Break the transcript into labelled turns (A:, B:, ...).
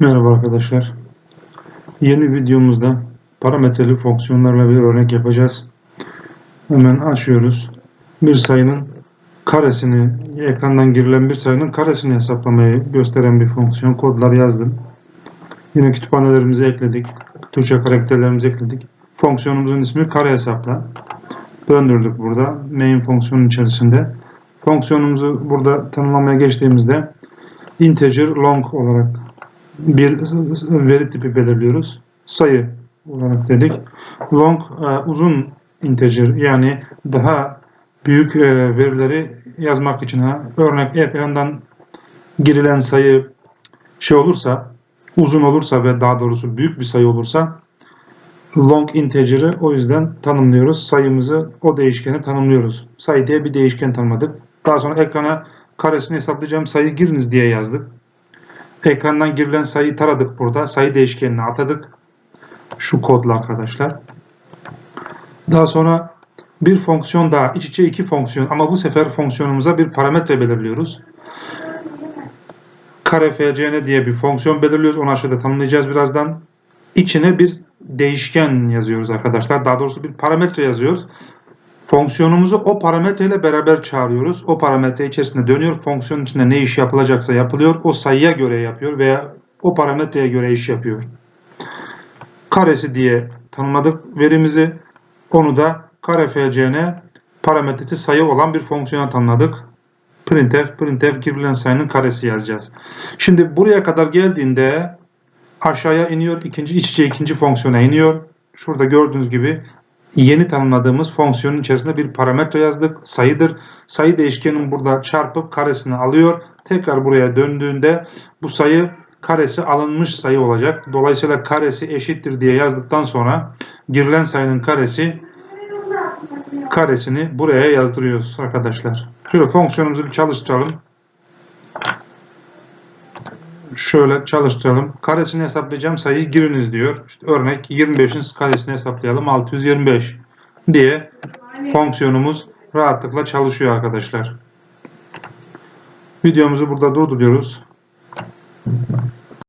A: Merhaba arkadaşlar. Yeni videomuzda parametreli fonksiyonlarla bir örnek yapacağız. Hemen açıyoruz. Bir sayının karesini, ekrandan girilen bir sayının karesini hesaplamayı gösteren bir fonksiyon. Kodlar yazdım. Yine kütüphanelerimizi ekledik. Türkçe karakterlerimizi ekledik. Fonksiyonumuzun ismi kare hesapla. Döndürdük burada. Main fonksiyonun içerisinde. Fonksiyonumuzu burada tanımlamaya geçtiğimizde integer long olarak bir veri tipi belirliyoruz. Sayı olarak dedik. Long e, uzun integer yani daha büyük e, verileri yazmak için ha. Örnek ekrandan girilen sayı şey olursa uzun olursa ve daha doğrusu büyük bir sayı olursa long integer'ı o yüzden tanımlıyoruz. Sayımızı o değişkeni tanımlıyoruz. Sayı diye bir değişken tanımladık. Daha sonra ekrana karesini hesaplayacağım sayı giriniz diye yazdık. Ekrandan girilen sayıyı taradık burada. Sayı değişkenini atadık. Şu kodla arkadaşlar. Daha sonra bir fonksiyon daha. iç içe iki fonksiyon. Ama bu sefer fonksiyonumuza bir parametre belirliyoruz. Kare fcn diye bir fonksiyon belirliyoruz. Onu aşağıda tanımlayacağız birazdan. İçine bir değişken yazıyoruz arkadaşlar. Daha doğrusu bir parametre yazıyoruz. Fonksiyonumuzu o parametreyle beraber çağırıyoruz. O parametre içerisinde dönüyor. Fonksiyonun içinde ne iş yapılacaksa yapılıyor. O sayıya göre yapıyor veya o parametreye göre iş yapıyor. Karesi diye tanımladık verimizi. Onu da kare fcn parametresi sayı olan bir fonksiyona tanımladık. Printf, printf girilen sayının karesi yazacağız. Şimdi buraya kadar geldiğinde aşağıya iniyor. ikinci iç içe ikinci fonksiyona iniyor. Şurada gördüğünüz gibi yeni tanımladığımız fonksiyonun içerisinde bir parametre yazdık. Sayıdır. Sayı değişkenin burada çarpıp karesini alıyor. Tekrar buraya döndüğünde bu sayı karesi alınmış sayı olacak. Dolayısıyla karesi eşittir diye yazdıktan sonra girilen sayının karesi karesini buraya yazdırıyoruz arkadaşlar. Şöyle fonksiyonumuzu bir çalıştıralım. Şöyle çalıştıralım. Karesini hesaplayacağım sayıyı giriniz diyor. İşte örnek 25'in karesini hesaplayalım. 625 diye fonksiyonumuz rahatlıkla çalışıyor arkadaşlar. Videomuzu burada durduruyoruz.